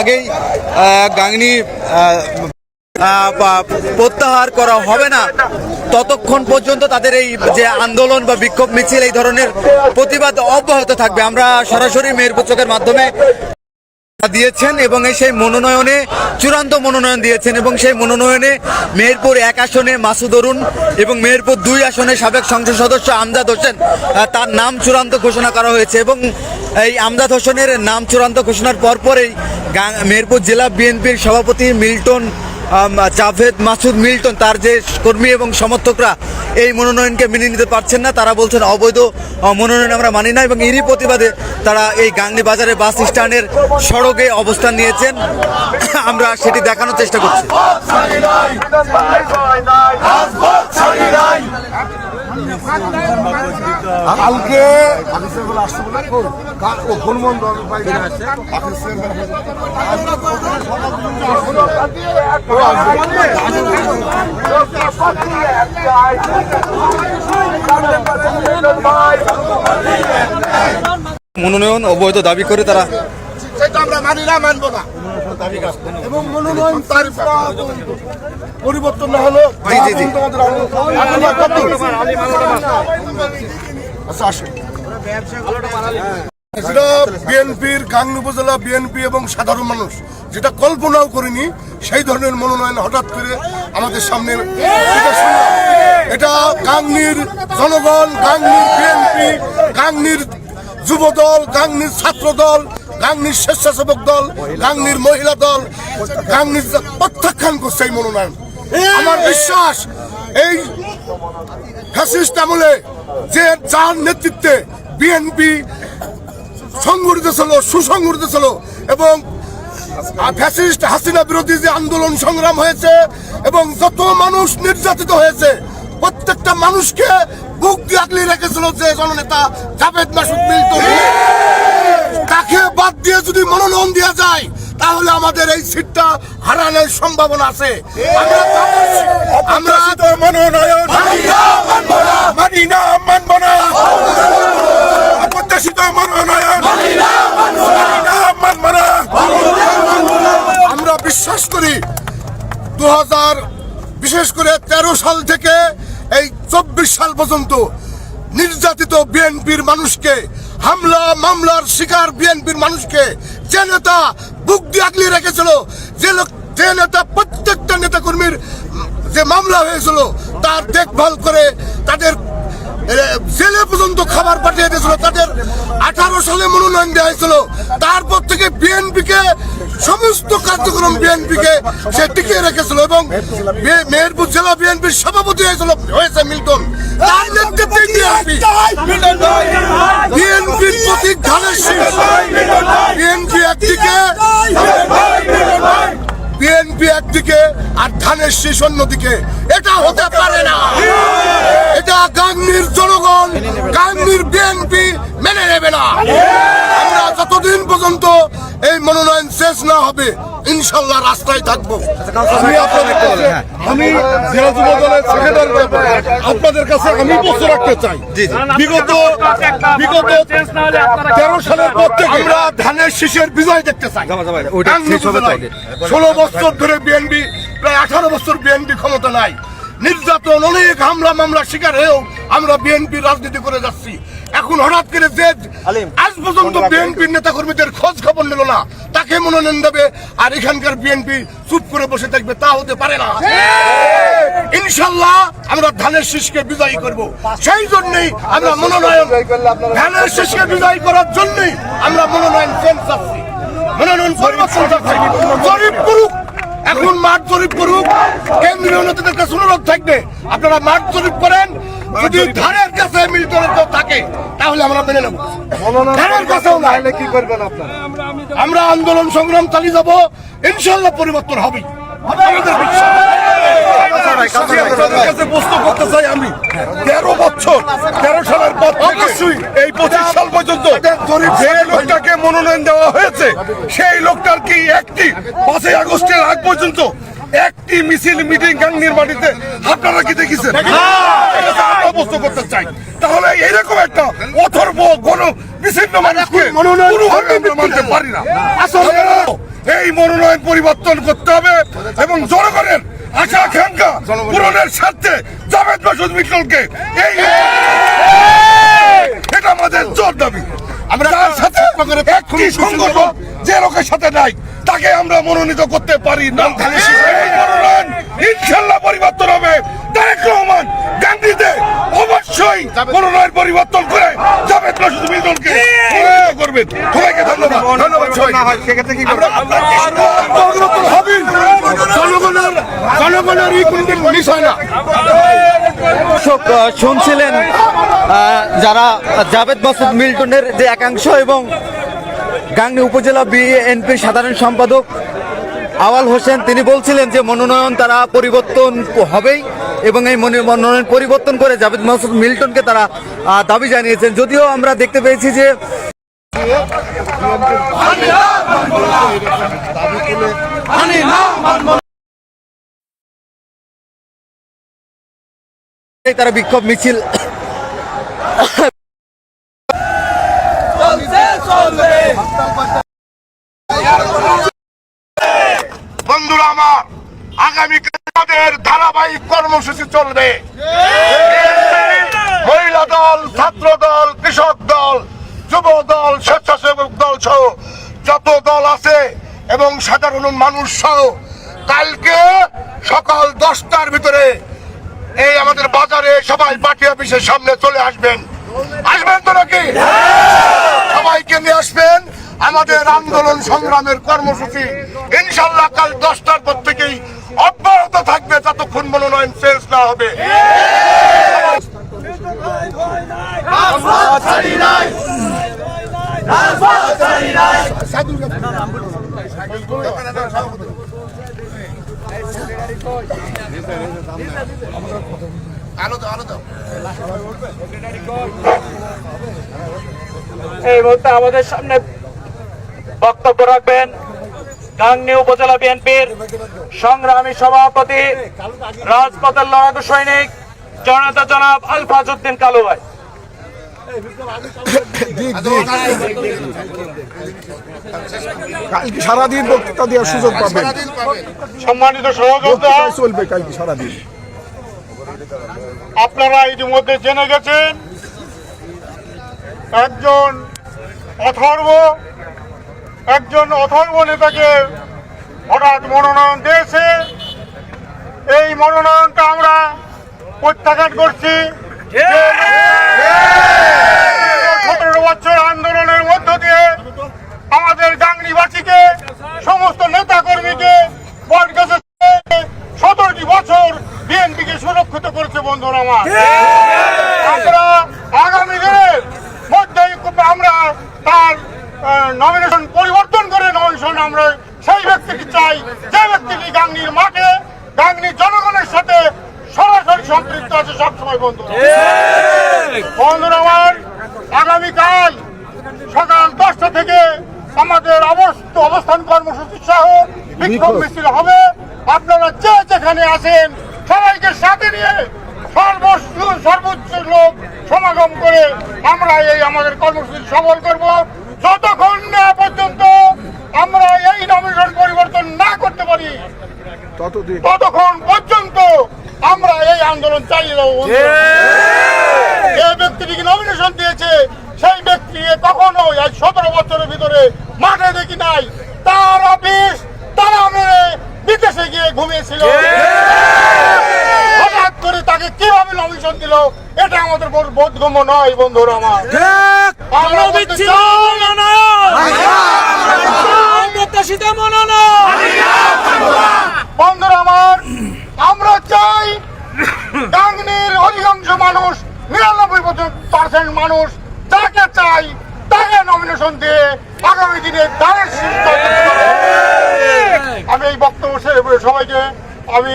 আগেই গাংনি প্রত্যাহার করা হবে না। ততক্ষণ পর্যন্ত তাদের এই যে আন্দোলন বা বিক্ষোভ মিছিল, এই ধরনের প্রতিবাদ অব্যাহত থাকবে। আমরা সরাসরি মেয়ের পুচকের মাধ্যমে দিয়েছেন এবং সেই মনোনয়নে, চূড়ান্ত মনোনয়ন দিয়েছেন এবং সেই মনোনয়নে মেহেরপুর এক আসনে মাসুদ অরুণ এবং মেহেরপুর দুই আসনে সাবেক সংসদ সদস্য আমজাদ হোসেন তার নাম চূড়ান্ত ঘোষণা করা হয়েছে এবং এই আমজাদ হোসেনের নাম চূড়ান্ত ঘোষণার পরপরেই মেহেরপুর জেলা বিএনপির সভাপতি মিল্টন জাভেদ মাসুদ মিল্টন, তার যে কর্মী এবং সমর্থকরা এই মনোনয়নকে মেনে নিতে পারছেন না, তারা বলছেন অবৈধ মনোনয়ন আমরা মানি না এবং এরই প্রতিবাদে তারা এই গাংনি বাজারে বাস স্ট্যান্ডের সড়কে অবস্থান নিয়েছেন। আমরা সেটি দেখানোর চেষ্টা করছি। কালকে ও মনোনয়ন অবৈধ দাবি করে তারা সেটা আমরা মানি না মানবো না। এবং মনোনয়ন তার পরিবর্তন না হলো জি, জি। তোমাদের আচ্ছা আসুন যেটা বিএনপির গাংনী উপজেলা বিএনপি এবং সাধারণ মানুষ যেটা কল্পনাও করিনি সেই ধরনের মনোনয়ন হঠাৎ করে আমাদের সামনে। এটা গাংনির জনগণ গাংনির বিএনপি গাংনির যুব দল গাংনির ছাত্র দল গাংনির স্বেচ্ছাসেবক দল, গাংনির মহিলা দল, গাংনির প্রত্যাখ্যান করছে এই মনোনয়ন। আমার বিশ্বাস, এই ফ্যাসিস্ট আমলে যে যার নেতৃত্বে বিএনপি সংগঠিত ছিল, সুসংগঠিত ছিল, এবং ফ্যাসিস্ট হাসিনা বিরোধী যে আন্দোলন সংগ্রাম হয়েছে, এবং যত মানুষ নির্যাতিত হয়েছে প্রত্যেকটা মানুষকে বুক দিয়ে আগলে রেখেছিল যে জননেতা জাভেদ মাসুদ মিল্টন। তাকে বাদ দিয়ে যদি মনোনয়ন দেওয়া যায় তাহলে আমাদের এই সিটটা হারানোর সম্ভাবনা আছে। আমরা মনোনয়ন মানি না মানব না। প্রত্যাশিত মনোনয়ন মানব না। আমরা বিশ্বাস করি দু বিশেষ করে তেরো সাল থেকে এই চব্বিশ সাল পর্যন্ত নির্যাতিত বিএনপির মানুষকে, হামলা, মামলার শিকার বিএনপির মানুষকে যে নেতা বুক দিয়ে আগলে রেখেছিল, যে লোক, যে নেতা, প্রত্যেকটা নেতা কর্মীর যে মামলা হয়েছিল, তার দেখভাল করে তাদের জেলে পর্যন্ত খাবার পাঠিয়ে দিয়েছিল, তাদের আঠারো সালে মনোনয়ন দেওয়া হয়েছিল। তারপর থেকে বিএনপি কে সমস্ত কার্যক্রম বিএনপি কে সে টিকিয়ে রেখেছিল এবং মেহেরপুর জেলা বিএনপির সভাপতি হয়েছিল, হয়েছে মিল্টন। বিএনপির প্রতীক ধানের বিএনপি একদিকে বিএনপি একদিকে আর ধানের শীষ অন্যদিকে। এটা হতে পারে না। এটা গাঙ্গির জনগণ গাঙ্গির বিএনপি মেনে নেবে না। এই মনোনয়ন শেষ না হবে ইনশাল্লাহ রাস্তায় থাকব। আমি আপনাদের আমি জেলা যুব দলের সেক্রেটারি আপনাদের কাছে আমি প্রশ্ন রাখতে চাই। বিগত বিগত তেরো সালের পর থেকে আমরা ধানের শীষের বিজয় দেখতে চাই। ষোলো বছর ধরে বিএনপি প্রায় আঠারো বছর বিএনপি ক্ষমতা নাই। নির্যাতন অনেক হামলা মামলা শিকার হয়েও আমরা বিএনপি রাজনীতি করে যাচ্ছি। এখন হঠাৎ করে যে আজ পর্যন্ত বিএনপির নেতা কর্মীদের খোঁজ খবর নিল না। তাকে মনোনয়ন দেবে আর এখানকার বিএনপি চুপ করে বসে থাকবে তা হতে পারে না। ইনশাল্লাহ আমরা ধানের শীষকে বিজয়ী করব। সেই জন্যই আমরা মনোনয়ন ধানের শীষকে বিজয়ী করার জন্যই আমরা মনোনয়ন চেঞ্জ চাচ্ছি মনোনয়ন পরিবর্তন চাচ্ছি জরিপ করুক এখন মাঠ জরিপ করুক। কেন্দ্রীয় নেতাদের কাছে অনুরোধ থাকবে। আপনারা মাঠ জরিপ করেন। যদি ধানের কাছে মিল্টনের কেউ থাকে তাহলে আমরা মেনে নেব। ধানের কাছেও না কি করবেন আপনারা? আমরা আন্দোলন সংগ্রাম চালিয়ে যাব। ইনশাল্লাহ পরিবর্তন হবে। আমাদের বিশ্বাস। আমি। তেরো বছর তেরো সালের পর অবশ্যই। এই পঁচিশ পর্যন্ত যে লোকটাকে মনোনয়ন দেওয়া হয়েছে সেই লোকটার কি একটি পাঁচই আগস্টের আগ পর্যন্ত একটি মিছিল মিটিং গাঙ্গির মাটিতে আপনারা কি দেখেছেন? সাব্যস্ত করতে চাই। তাহলে এরকম একটা অথর্ব কোন বিচ্ছিন্ন মানুষকে মনোনয়ন মানতে পারি না। আসলে এই মনোনয়ন পরিবর্তন করতে হবে এবং জনগণের আশা আকাঙ্ক্ষা পূরণের স্বার্থে জাভেদ মাসুদ মিটলকে এই আমাদের জোর দাবি। আমরা তার সাথে একটি সংগঠন যে লোকের সাথে নাই তাকে আমরা মনোনীত করতে পারি না। ইনশাল্লাহ পরিবর্তন হবে। তারেক রহমান গান্ধীতে অবশ্যই মনোনয়ন পরিবর্তন করে জাভেদ করবেন। সবাইকে ধন্যবাদ। ধন্যবাদ। জনগণের জনগণের কোনদিন বিষয় না। দর্শক শুনছিলেন যারা জাভেদ মাসুদ মিল্টনের যে একাংশ এবং গাংনী উপজেলা বিএনপির সাধারণ সম্পাদক আওয়াল হোসেন, তিনি বলছিলেন যে মনোনয়ন তারা পরিবর্তন হবেই এবং এই মনো- মনোনয়ন পরিবর্তন করে জাভেদ মাসুদ মিল্টনকে তারা দাবি জানিয়েছেন। যদিও আমরা দেখতে পেয়েছি যে তারা বিক্ষোভ মিছিল। বন্ধুরা আমার, আগামী আমাদের ধারাবাহিক কর্মসূচি চলবে? মহিলা দল ছাত্র দল কৃষক দল যুব দল স্বেচ্ছাসেবক দল সহ যত দল আছে এবং সাধারণ মানুষ সহ কালকে সকাল দশটার ভিতরে এই আমাদের বাজারে সবাই পার্টি অফিসের সামনে চলে আসবেন। আসবেন তো নাকি? সবাইকে নিয়ে আসবেন। আমাদের আন্দোলন সংগ্রামের কর্মসূচি ইনশাল্লাহ কাল দশটার পর থেকেই অব্যাহত থাকবে যতক্ষণ মনোনয়ন শেষ না হবে। এই মুহূর্তে আমাদের সামনে বক্তব্য রাখবেন গাংনী উপজেলা বিএনপির সংগ্রামী সভাপতি রাজপথের লড়াকু সৈনিক জনতা জনাব আলফাজউদ্দিন কালু ভাই। কালকে সারাদিন বক্তৃতা দেওয়ার সুযোগ পাবেন। সম্মানিত বক্তৃতায় চলবে কালকে সারাদিন। আপনারা ইতিমধ্যে জেনে গেছেন একজন অথর্ব একজন অথর্ব নেতাকে হঠাৎ মনোনয়ন দিয়েছে। এই মনোনয়নটা আমরা প্রত্যাখ্যান করছি। সতেরো বছর আন্দোলনের মধ্য দিয়ে আমাদের গাংনিবাসীকে, সমস্ত নেতা কর্মীকে সতেরোটি বছর বিএনপিকে সুরক্ষিত করেছে বন্ধুরা আমার। আগামী দিনের মধ্যেই আমরা তার নমিনেশন পরিবর্তন করে নমিনেশন আমরা সেই ব্যক্তিকে চাই, যে ব্যক্তিটি গাংনির মাঠে, গাংনির সরাসরি সম্পৃক্ত আছে সবসময় বন্ধু বন্ধুরা। আমার আগামীকাল সকাল দশটা থেকে আমাদের অবস্থ অবস্থান কর্মসূচি সহ বিক্ষোভ মিছিল হবে। আপনারা যে যেখানে আছেন সবাইকে সাথে নিয়ে সর্বস্ব সর্বোচ্চ লোক সমাগম করে আমরা এই আমাদের কর্মসূচি সফল করব। যতক্ষণ না পর্যন্ত আমরা এই নমিনেশন পরিবর্তন না করতে পারি ততদিন। ততক্ষণ পর্যন্ত আমরা এই আন্দোলন চালিয়ে যাব যে ব্যক্তিটিকে নমিনেশন দিয়েছে সেই ব্যক্তি কখনো এই সতেরো বছরের ভিতরে মাঠে দেখি নাই। তার অফিস তারা মেরে বিদেশে গিয়ে ঘুমিয়েছিল। হঠাৎ করে তাকে কীভাবে নমিনেশন দিল এটা আমাদের বোধ- বোধগম্য নয় বন্ধুরা আমার। আমরা বলতে চাই, বন্ধুরা আমার আমরা চাই গাংনির অধিকাংশ মানুষ নিরানব্বই পার্সেন্ট মানুষ যাকে চাই তাকে নমিনেশন দিয়ে আগামী দিনে শীর্ষ আমি এই বক্তব্য সবাইকে আমি